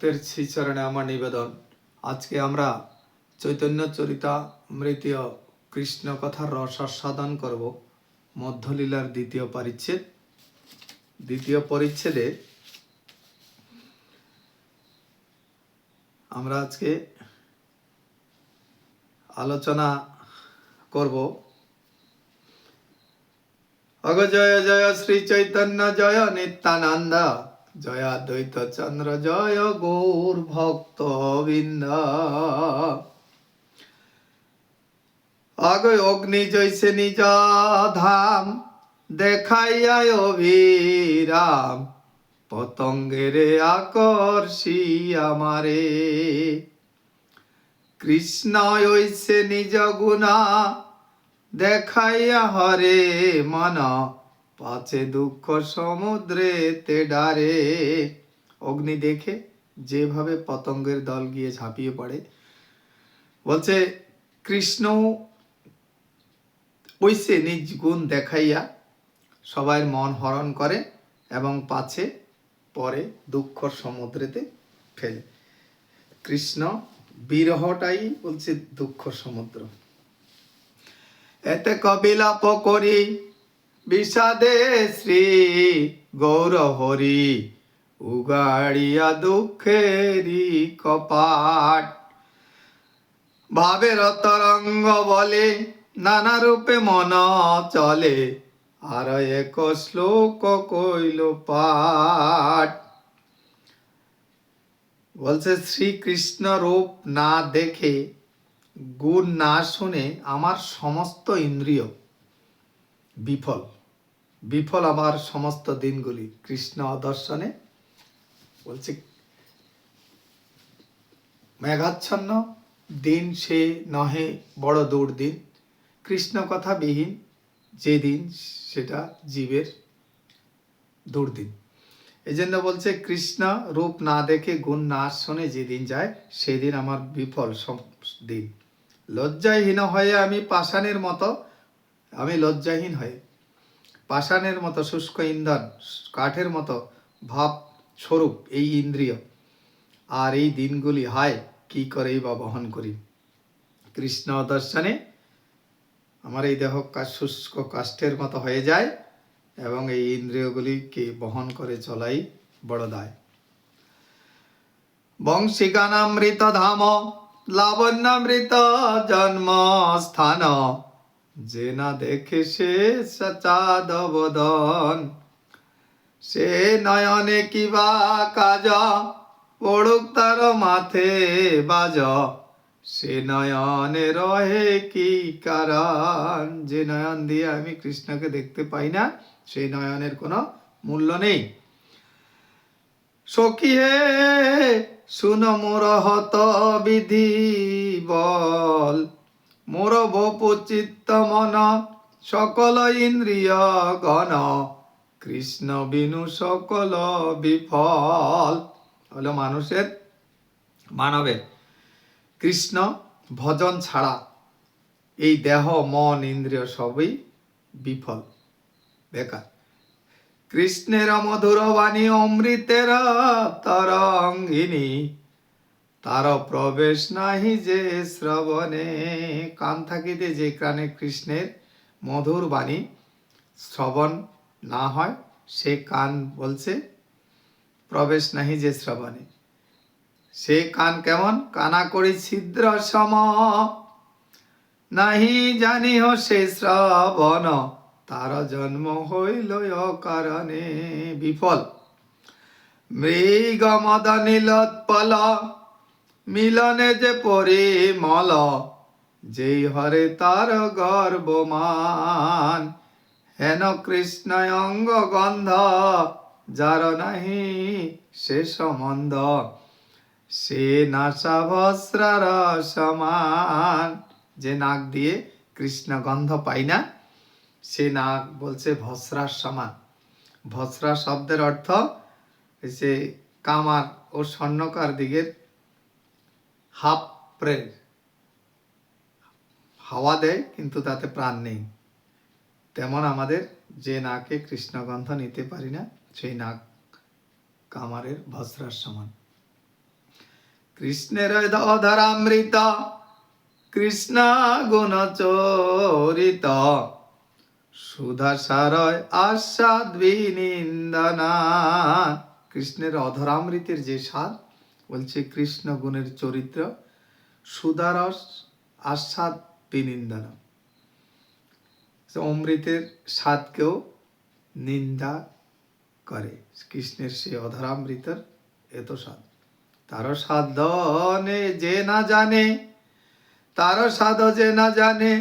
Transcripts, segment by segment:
ভক্তের শ্রীচরণে আমার নিবেদন। আজকে আমরা চৈতন্য চরিতা মৃতীয় কৃষ্ণ কথার রস আস্বাদন করব। মধ্যলীলার দ্বিতীয় পরিচ্ছেদ। দ্বিতীয় পরিচ্ছেদে আমরা আজকে আলোচনা করব। অগ জয় জয় শ্রী চৈতন্য জয় নিত্যানন্দ। জয় দ্বৈত চন্দ্র, জয় গৌর ভক্ত বৃন্দ অগ অগ্নি জৈসে নিজ ধাম, দেখাইয়া অভিরাম পতঙ্গের আকর্ষি আমারে। কৃষ্ণ ঐসে নিজ গুণা, দেখাইয়া হরে মন। পাছে দুঃখ সমুদ্রে তে ডারে। অগ্নি দেখে যেভাবে পতঙ্গের দল গিয়ে ঝাঁপিয়ে পড়ে। বলছে, কৃষ্ণ ওইসে নিজ গুণ দেখাইয়া সবাই মন হরণ করে এবং পাছে পরে দুঃখ সমুদ্রেতে ফেলে। কৃষ্ণ, বিরহটাই বলছে দুঃখ সমুদ্র। এতে কবিলাপ করি বিষাদে শ্রী গৌর হরি উগাড়িয়া দুঃখেরি কপাট। ভাবের তরঙ্গ বলে, নানা রূপে মন চলে, আর এক শ্লোক কইল পাঠ। বলছে, শ্রীকৃষ্ণ রূপ না দেখে, গুণ না শুনে আমার সমস্ত ইন্দ্রিয় বিফল। বিফল আমার সমস্ত দিনগুলি। কৃষ্ণ দর্শনে বলছে, মেঘাচ্ছন্ন, দিন সে নহে বড় দুর্দিন। কৃষ্ণ কথা বিহীন, যে দিন সেটা জীবের দুর্দিন। এই জন্য বলছে, কৃষ্ণ রূপ না দেখে গুণ না শোনে যেদিন যায় সেদিন আমার বিফল দিন। লজ্জাহীন হয়ে আমি পাষাণের মতো আমি লজ্জাহীন হয়ে পাষাণের মতো শুষ্ক ইন্ধন, কাঠের মতো ভাব স্বরূপ এই ইন্দ্রিয়। আর এই দিনগুলি হায়, কি করেই বা বহন করি? কৃষ্ণ দর্শনে আমার এই দেহ শুষ্ক কাষ্ঠের মতো হয়ে যায় এবং এই ইন্দ্রিয়গুলিকে বহন করে চলাই বড় দায়। বংশিকানামৃত ধাম, লাবণ্যামৃত জন্ম স্থান যে না দেখে সে সচাদবদন সে নয়নে কিবা কাজ, পড়ুক তার মাথে বাজ, সে নয়নে রহে কি কারণ? যে নয়ন দিয়ে আমি কৃষ্ণকে দেখতে পাই না, সেই নয়নের কোনো মূল্য নেই। সখী হে শুন মোর হত বিধি বল মোর বপু চিত্ত মন সকল ইন্দ্রিয় গণ কৃষ্ণ বিনু সকল বিফল। হলো মানুষের মানবের কৃষ্ণ ভজন ছাড়া এই দেহ, মন, ইন্দ্রিয় সবই বিফল, বেকার। কৃষ্ণের মধুর বাণী অমৃতের তরঙ্গিনী। তার প্রবেশ নাহি যে শ্রবণে, কান থাকিতে যে কানে কৃষ্ণের মধুর বাণী শ্রবণ না হয়, সে কান বলছে, প্রবেশ নাহি যে শ্রবণে। সে কান কেমন? কানা করি ছিদ্র সম। নাহি জানিহ সে শ্রবণ, তার জন্ম হইল কারণে। বিফল। মৃগ মদ নীলোৎপল মিলনে যে পরিমল, যেই হরে তার গর্বমান। হেন কৃষ্ণ অঙ্গ গন্ধ, যার নাহি সে সম্বন্ধ। সে নাসা ভস্রার সমান। যে নাক দিয়ে কৃষ্ণ গন্ধ পাই না, সে নাক বলছে ভস্রার সমান। ভস্রা শব্দের অর্থ যে কামার ও স্বর্ণকার দিকের হাফ প্রের হাওয়া দেয়, কিন্তু তাতে প্রাণ নেই। তেমন আমাদের যে নাকে কৃষ্ণগন্ধ নিতে পারি না, সেই নাক কামারের ভস্রার সমান। কৃষ্ণের অধরামৃত কৃষ্ণ গুণ চরিত সুধা সারয় আস্বাদ বিনিন্দনা। কৃষ্ণের অধরামৃতের যে স্বাদ বলছে কৃষ্ণ গুণের চরিত্র সুদারস আস্বাদ বিনিন্দনা অমৃতের স্বাদকেও নিন্দা করে। কৃষ্ণের সে অধরামৃতের এত স্বাদ। তার স্বাদ নে যে না জানে তার স্বাদ যে না জানে,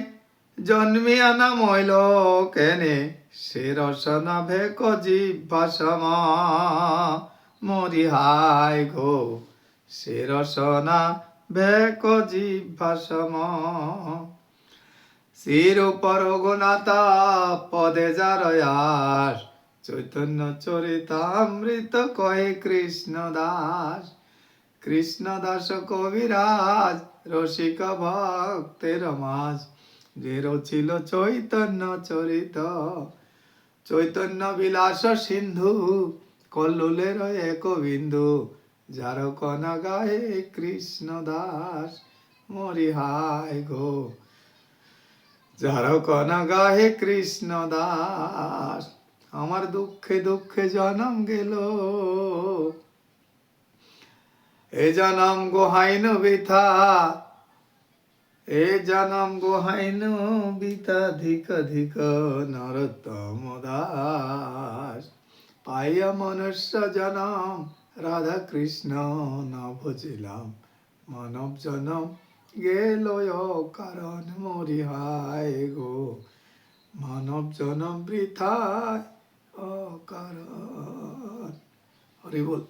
জন্মিয়া না মইল কেনে সে রসনা ভেক জিহ্বা সমা মরি হায় গো সে রসনা ভেক জিহ্বা সমা শির উপর গুণাতা পদে যার আস চৈতন্য চরিতামৃত কয়ে কৃষ্ণ দাস। কৃষ্ণ দাস কবিরাজ, রসিক ভক্তের মাঝ। যে রচিল চৈতন্য চরিত, চৈতন্য বিলাস সিন্ধু, কল্লুলের এক বিন্দু। যার কনা গায়ে কৃষ্ণ দাস, মরি হায় গো। যার কনা গাহে কৃষ্ণ দাস, আমার দুঃখে দুঃখে জনম গেল। এ জনম গোহাইন বিথা, এ জনম গোহাইন বিতা ধিক ধিক নরতম দাস। পাইয়া মনুষ্য জনম রাধা কৃষ্ণ না মানব জনম গেল কারণ মরি গো। মানব জনম বৃথায় অকারণ। হরি বল।